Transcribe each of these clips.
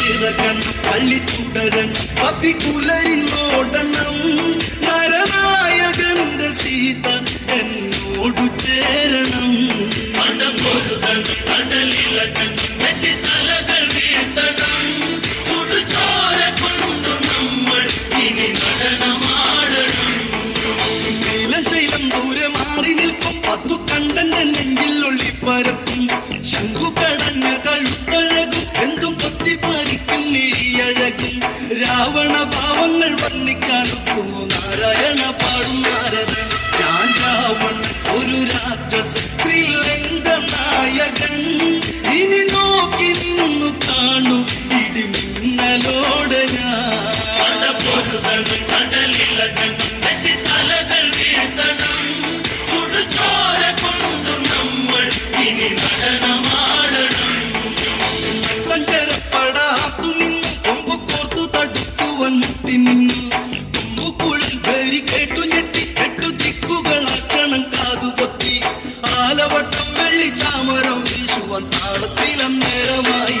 പിറകണം പള്ളി തുടരണം പപ്പിക്കുലരിന്നോടണം നരനായകന്റെ സീത എന്നോടു ചേരണം. നമ്മൾ ഇനി നടനമാടണം. മാറി നിൽക്കും. പത്തു കണ്ടന്റെ നെഞ്ചിൽ ഒളിപ്പരപ്പും. ശംഖു കൊണ്ടു നമ്മൾ ഇനി നിന്നു നേരമായി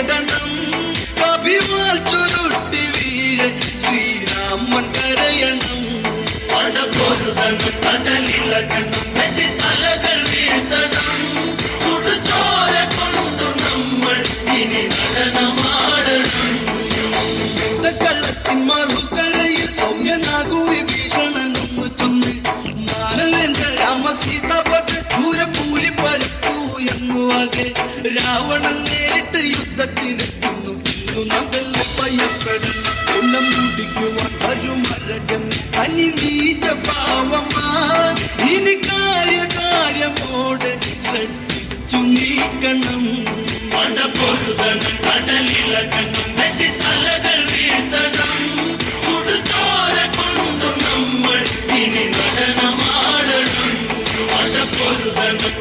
നേടണം കവിമാൽ ചുരുട്ടി വീഴ ശ്രീരാമൻ കരയണം. പടപൊരുതണം കടലിളകണം വെട്ടിത്തലകൾ വീഴ്ത്തണം. ചുടുചോര കൊണ്ടു നമ്മൾ ഇനി നടനമാടണം. കള്ളത്തിൻ മറുകരയിൽ സൗമ്യനാകൂ വിഭീഷണനൊന്നു ചൊന്ന് മാനവേന്ദ്ര രാമ സീതാപത് ദൂരെ പരപ്പൂ എന്നുവാകെ രാവണൻ മകൻ കുലം കുടിക്കുവാൻ പാവമാ ഇനി കാര്യകാര്യമോട് ശ്രദ്ധിച്ചു നീക്കണം. പട നമ്മൾ ഇനി നടനമാടണം. പട പൊരുതണം